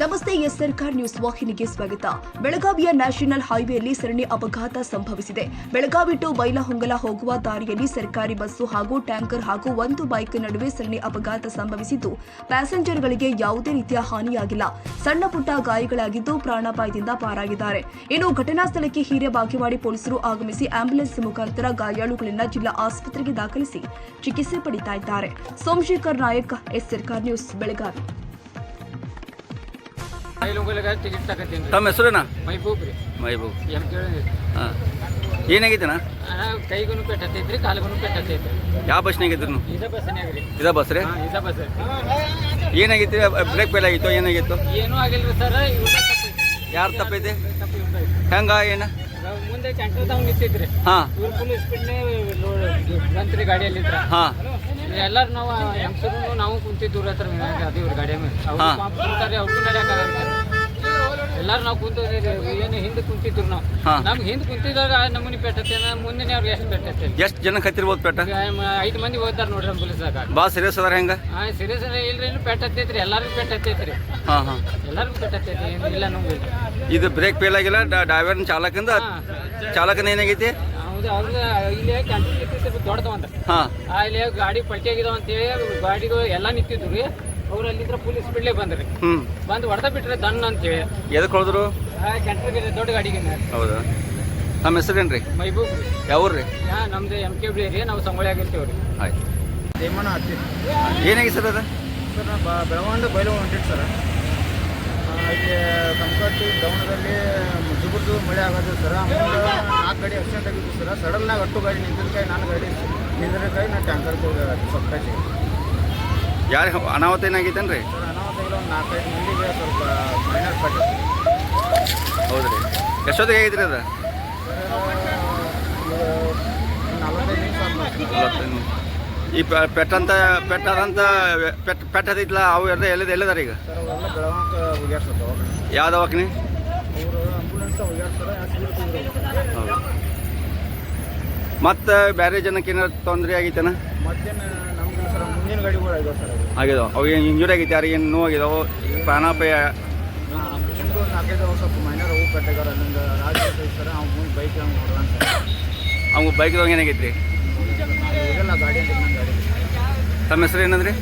ನಮಸ್ತೆ S Sarkar news ವಾಹಿನಿಗೆ ಸ್ವಾಗತ. ಬೆಳಗಾವಿಯ ನ್ಯಾಷನಲ್ ಹೈವೇಯಲ್ಲಿ ಸರಣಿ ಅಪಘಾತ ಸಂಭವಿಸಿದೆ. ಬೆಳಗಾವಿ ಟು ಬೈಲಹೊಂಗಲ ಹೋಗುವ ದಾರಿಯಲ್ಲಿ ಸರ್ಕಾರಿ ಬಸ್ಸು ಹಾಗೂ ಟ್ಯಾಂಕರ್ ಹಾಗೂ ಒಂದು ಬೈಕ್ ನಡುವೆ ಸರಣಿ ಅಪಘಾತ ಸಂಭವಿಸಿದ್ದು, ಪ್ಯಾಸೆಂಜರ್ಗಳಿಗೆ ಯಾವುದೇ ರೀತಿಯ ಹಾನಿಯಾಗಿಲ್ಲ. ಸಣ್ಣ ಪುಟ್ಟ ಗಾಯಗಳಾಗಿದ್ದು ಪ್ರಾಣಾಪಾಯದಿಂದ ಪಾರಾಗಿದ್ದಾರೆ. ಇನ್ನು ಘಟನಾ ಸ್ಥಳಕ್ಕೆ ಹಿರೇಬಾಗೇವಾಡಿ ಪೊಲೀಸರು ಆಗಮಿಸಿ ಆಂಬ್ಯುಲೆನ್ಸ್ ಮುಖಾಂತರ ಗಾಯಾಳುಗಳನ್ನ ಜಿಲ್ಲಾ ಆಸ್ಪತ್ರೆಗೆ ದಾಖಲಿಸಿ ಚಿಕಿತ್ಸೆ ಪಡಿತಾ ಇದ್ದಾರೆ. Somashekhar Nayak S Sarkar news, Belagavi. Ticket ತಗತ್ತೀನಿ ತಮ್ಮ ಹೆಸರೇನ? ಮೈಬೂಬ್ ರೀ. ಮೈಬೂಬ್. ಎಂ ಕೇಳಿ ಹಾಂ. ಏನಾಗೈತೆನ ಕೈಗೂ ಪೆಟ್ಟತೈತ್ರಿ ಕಾಲಿಗೂ ಪೆಟ್ಟತೈತ್ರಿ ಯಾವ ಬಸ್ನಾಗ ಇದ್ರು ಇದ ಬಸ್ನ್ಯಾಗ ರೀ. ಇದ ಬಸ್ ರೀ? ಇದ ಬಸ್ ಏನಾಗೈತಿ ಬ್ರೇಕ್ ಫೇಲ್ ಆಗಿತ್ತು ಏನಾಗಿತ್ತು? ಏನೂ ಆಗಿಲ್ಲ ರೀ ಸರ್ ಯಾರು ತಪ್ಪೈತೆ. ಹೆಂಗ ಏನ? ಮುಂದೆ ಸೆಂಟ್ರದಾಗ ನಿಂತಿದ್ರಿ ಹಾಂ. ಇವ್ರ ಫುಲ್ ಸ್ಪೀಡ್ನೇ ಬಂತ್ರಿ ಗಾಡಿಯಲ್ಲಿದ್ರ ಹಾಂ. ಎಲ್ಲಾರು ನಾವು ಹೆಂಗಸರು ನಾವು ಕುಂತಿದ್ದು ಹತ್ರ ಅದೇ ಇವ್ರ ಗಾಡಿ ಮೇಲೆ. ಅವ್ರು ಕುಂತಾರೆ ಅವ್ರು ನಡೆಯಕ್ಕಾಗಲ್ಲ ಎಲ್ಲಾರು ನಾವು ಕುಂತ ಏನು ಹಿಂದೆ ಕುಂತಿದ್ರು ನಾವು. ಹಾ. ನಮ್ಗೆ ಹಿಂದೆ ಕುಂತಿದಾಗ ನಮ್ಮನಿ ಪೆಟ್ಟತ್ತೆ ಮುಂದಿನ ಅವ್ರಿಗೆ ಎಷ್ಟು ಪೆಟ್ಟತ್ತೆ ಎಷ್ಟು ಜನಕ್ಕೆ ಹತ್ತಿರ್ಬೋದು ಪೆಟ್ಟ ಐದು ಮಂದಿ ಹೋಗ್ತಾರೆ ನೋಡ್ರಿ ಅಂಬುಲೆನ್ಸ್ದಾಗ ಬಾ ಸೀರಿಯಸ್ ಅದಾರ ಹೆಂಗ? ಹಾಂ ಸೀರಿಯಸ್ ಇಲ್ರಿ ಏನು ಪೆಟ್ಟತ್ತೈತ್ರಿ ಎಲ್ಲರಿಗೂ ಪೆಟ್ ಹತ್ತೈತ್ರಿ ಹಾಂ ಹಾಂ. ಎಲ್ಲರಿಗೂ ಪೆಟ್ ಹತ್ತೈತಿ ಏನು ಇಲ್ಲ ನಮ್ಗೆ. ಇದು ಬ್ರೇಕ್ ಫೇಲ್ ಆಗಿಲ್ಲ ಡ್ರೈವರ್ ಚಾಲಕಂದ? ಚಾಲಕನ ಏನಾಗೈತಿ? ಹೌದು ಅವ್ರಿಗೆ ಇಲ್ಲಿ ಕ್ಯಾಂಟೀನ್ ದೊಡ್ಡದು ಹಾಂ. ಆ ಇಲ್ಲಿ ಗಾಡಿ ಪಲ್ಟಿ ಆಗಿದಾವ ಅಂತೇಳಿ ಗಾಡಿಗಳು ಎಲ್ಲ ನಿಂತಿದ್ರು ರೀ. ಅವ್ರು ಅಲ್ಲಿದ್ರ ಪೊಲೀಸ್ ಬಿಡ್ಲೇ ಬಂದ್ರಿ. ಹ್ಞೂ ಬಂದು ಹೊಡೆದ ಬಿಟ್ರೆ ದನ್ ಅಂತೇಳಿ ಎದಕ್ಕೆ ಹೊಡೆದ್ರು? ಆ ಕ್ಯಾಂಟರ್ಗೆ ದೊಡ್ಡ ಗಾಡಿಗೆ ಹೌದು? ನಮ್ಮ ಹೆಸರೇನ್ರಿ? ರೀ ಮೈಬೂಬ್. ರೀ ಯಾವ್ರು ರೀ ಹಾ ನಮ್ದು ಎಂ ಕೆ ಬಿ ರೀ ನಾವು ಸಂಗೊಳ್ಳಿ ಆಗಿರ್ತೀವಿ ರೀ. ಆಯ್ತು. ದೇಮಣ್ಣ ಹತ್ತಿ. ಏನಾಗಿದೆ ಸರ್ ಅದು? ಸರ್ ನಾನು ಬ ಬೆಳಗೊಂಡು ಬೈಲು ಹೊಂಟಿದ್ದು ಸರ್. ಇಲ್ಲಿ ಕಂಕಟ್ಟಿ ಡೌನದಲ್ಲಿ ಜುಗುರ್ದು ಮಳೆ ಆಗೋದು ಸರ್. ಆಮೇಲೆ ನಾಲ್ಕು ಗಾಡಿ ಆಕ್ಸಿಡೆಂಟ್ ಆಗಿತ್ತು ಸರ್. ಸಡನ್ನಾಗಿ ಅಟ್ಟು ಗಾಡಿ ನಿಂತಿದ್ದಕಾಯಿ ನಾನು ಗಾಡಿ ನಿಂದಿರಕಾಯಿ ನಾನು ಟ್ಯಾಂಕರ್ಗೆ ಹೋಗಿ ಸೊಪ್ಪಾಚಿ ಯಾರು ಅನಾಹುತ ಏನಾಗೈತೇನು ರೀ ಹೌದು ರೀ ಎಷ್ಟೊತ್ತಿಗೆ ಆಗೈತ್ರಿ ಅದು ಈ ಪೆಟ್ಟಂತ ಪೆಟ್ಟದಂತ ಪೆಟ್ ಪೆಟ್ ಹತ್ತೈತ್ಲ ಅವು ಎಲ್ಲ ಎಲ್ಲದ ಎಲ್ಲದಾರ ಈಗ? ಯಾವ ದವಾಖಾನೆ? ಮತ್ತು ಬೇರೆ ಜನಕ್ಕೆ ಏನಾರು ತೊಂದರೆ ಆಗೈತೇನ? ಗಾಡಿಗಳು ಆಗಿದಾವೆ ಸರ್ ಆಗಿದಾವ. ಅವು ಏನು ಇಂಜುರಿ ಆಗೈತೆ ಪ್ರಾಣಾಪಾಯ ಪೇಷಂಟ್ಗಳು ನಾಲ್ಕೈದು ಅವು ಸ್ವಲ್ಪ ಮೈನರ್ ರಾಜ ಸರ್ ಅವ್ನು ಮುಂದೆ ಬೈಕ್ ಹಂಗೆ ನೋಡೋಣ ಸರ್ ಅವ್ನು ಬೈಕ್ದಾಗ ಏನಾಗೈತೆ ರೀ ಹೋಗಲ್ಲ ಗಾಡಿ ಅಂತ ನನ್ನ ಗಾಡಿ ತಮ್ಮ ಹೆಸರು ಏನಂದ್ರಿ?